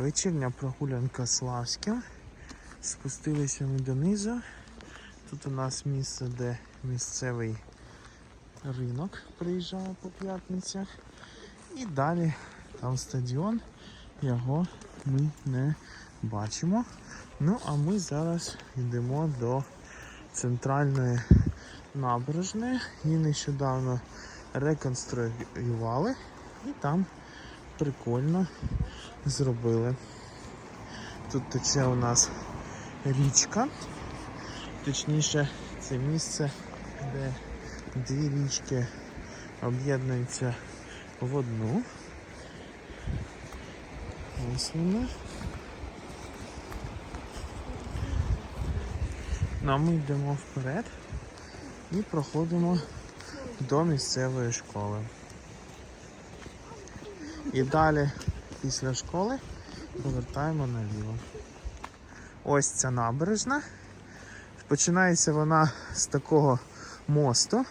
Вечірня прогулянка Славським. Спустилися ми донизу. Тут у нас місце, де місцевий ринок приїжджає по п'ятницях. І далі там стадіон. Його ми не бачимо. Ну, а ми зараз йдемо до центральної набережної. Її нещодавно реконструювали і там прикольно зробили. Тут тече у нас річка, точніше, це місце, де дві річки об'єднуються в одну. Ось вона. Ну, а ми йдемо вперед і проходимо до місцевої школи. І далі після школи повертаємо наліво. Ось ця набережна. Починається вона з такого мосту.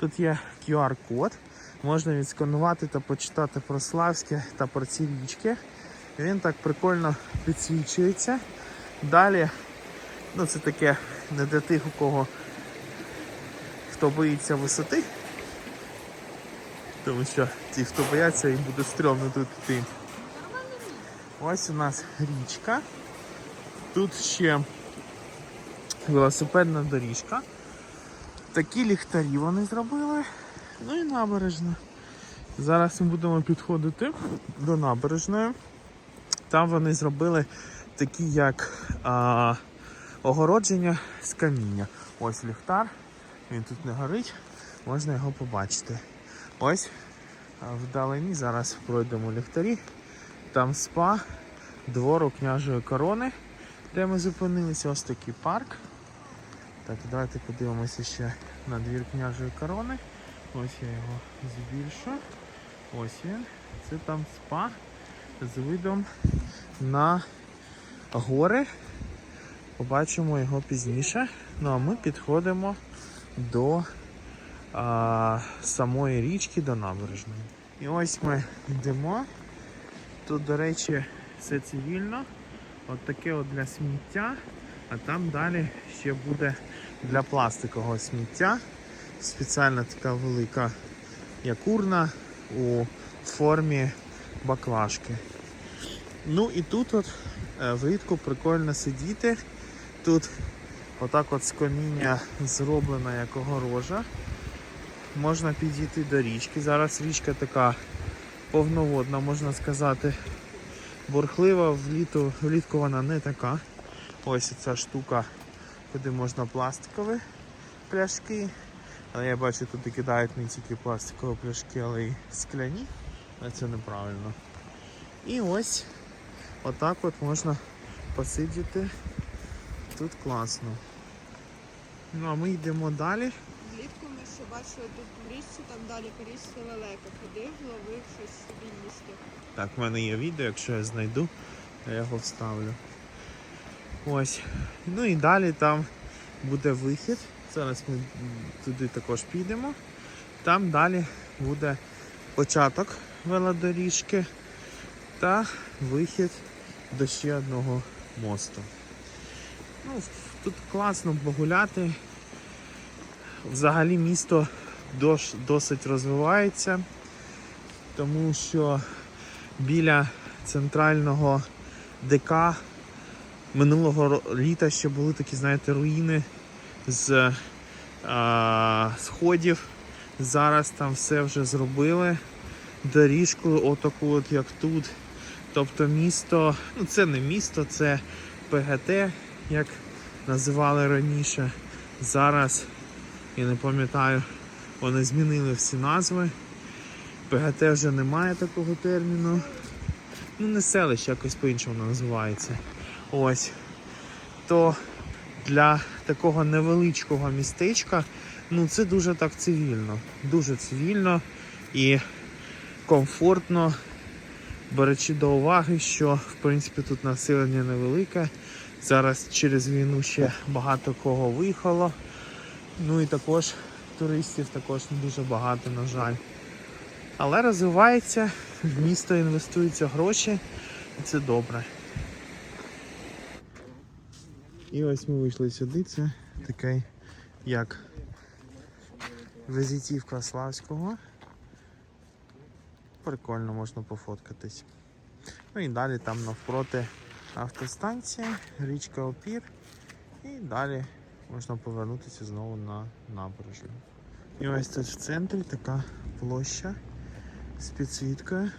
Тут є QR-код. Можна відсканувати та почитати про Славське та про ці річки. Він так прикольно підсвічується. Далі, ну це таке не для тих, у кого хто боїться висоти. Тому що ті, хто бояться, їм буде стрьомно тут йти. Ось у нас річка. Тут ще велосипедна доріжка. Такі ліхтарі вони зробили. Ну і набережна. Зараз ми будемо підходити до набережної. Там вони зробили такі як а, огородження з каміння. Ось ліхтар, він тут не горить, можна його побачити. Ось вдалині зараз пройдемо ліхтарі. Там спа двору княжої корони, де ми зупинилися. Ось такий парк. Так, давайте подивимося ще на двір княжої корони. Ось я його збільшу. Ось він. Це там спа з видом на гори. Побачимо його пізніше. Ну а ми підходимо до а, самої річки, до набережної. І ось ми йдемо. Тут, до речі, все цивільно. От таке от для сміття, а там далі ще буде для пластикового сміття. Спеціальна така велика як урна у формі баклажки. Ну і тут от е, влітку прикольно сидіти. Тут отак от з каміння зроблена як огорожа. Можна підійти до річки. Зараз річка така повноводна, можна сказати. Бурхлива, вліту, влітку вона не така. Ось ця штука, куди можна пластикові пляшки. Але я бачу, тут і кидають не тільки пластикові пляшки, але й скляні. Але це неправильно. І ось отак от можна посидіти. Тут класно. Ну а ми йдемо далі. Ще бачили тут в річці, там далі річці лелека ходив, ловив щось собі їсти. Так, в мене є відео, якщо я знайду, я його вставлю. Ось. Ну і далі там буде вихід. Зараз ми туди також підемо. Там далі буде початок велодоріжки та вихід до ще одного мосту. Ну, тут класно погуляти. Взагалі місто досить розвивається, тому що біля центрального ДК минулого літа ще були такі, знаєте, руїни з а, сходів. Зараз там все вже зробили. Доріжку, отаку, от як тут. Тобто місто, ну це не місто, це ПГТ, як називали раніше. Зараз, я не пам'ятаю, вони змінили всі назви. ПГТ вже немає такого терміну. Ну, не селище, якось по-іншому називається. Ось. То для такого невеличкого містечка, ну це дуже так цивільно. Дуже цивільно і комфортно, беручи до уваги, що в принципі тут населення невелике. Зараз через війну ще багато кого виїхало. Ну і також туристів також не дуже багато, на жаль. Але розвивається, в місто інвестуються гроші, і Це добре. І ось ми вийшли сюди. Це такий як візитівка Славського. Прикольно можна пофоткатись. Ну і далі там навпроти автостанція, річка Опір. І далі можна повернутися знову на набережну. І ось тут в центрі така площа з підсвіткою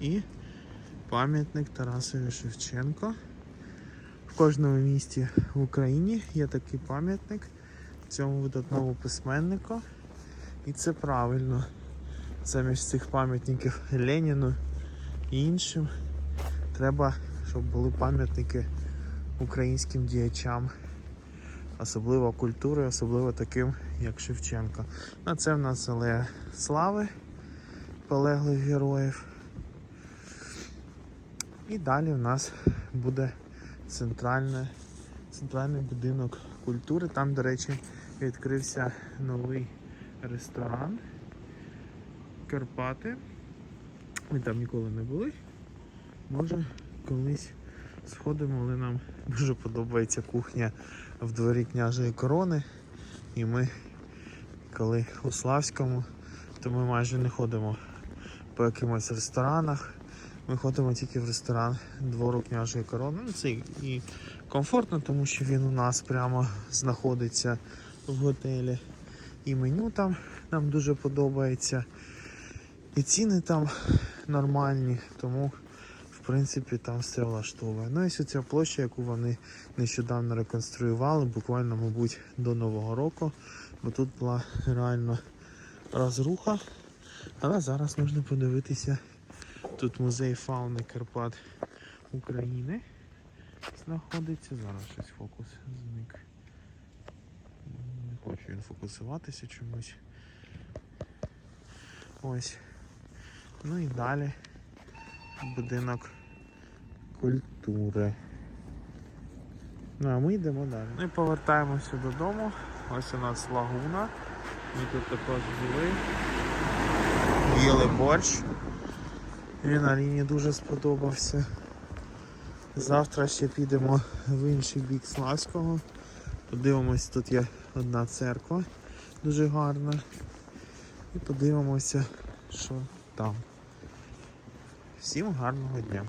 і пам'ятник Тарасові Шевченко. В кожному місті в Україні є такий пам'ятник цьому видатному письменнику. І це правильно. Замість цих пам'ятників Леніну і іншим треба, щоб були пам'ятники українським діячам, особливо культури, особливо таким, як Шевченко. А це в нас алея слави полеглих героїв. І далі в нас буде центральне, центральний будинок культури. Там, до речі, відкрився новий ресторан Карпати. Ми там ніколи не були. Може, колись сходимо, але нам дуже подобається кухня в дворі княжої корони. І ми, коли у Славському, то ми майже не ходимо по якимось ресторанах. Ми ходимо тільки в ресторан двору княжої корони. Ну, це і комфортно, тому що він у нас прямо знаходиться в готелі. І меню там нам дуже подобається. І ціни там нормальні, тому принципі там все влаштовує. Ну і ось ця площа, яку вони нещодавно реконструювали, буквально, мабуть, до Нового року, бо тут була реально розруха. Але зараз можна подивитися. Тут музей фауни Карпат України знаходиться. Зараз щось фокус зник. Не хочу він фокусуватися чомусь. Ось. Ну і далі будинок культури. Ну а ми йдемо далі. Ну і повертаємося додому. Ось у нас лагуна. Ми тут також були. Їли борщ. Він Аліні дуже сподобався. Завтра ще підемо в інший бік Славського. Подивимось, тут є одна церква дуже гарна. І подивимося, що там. Всім гарного дня!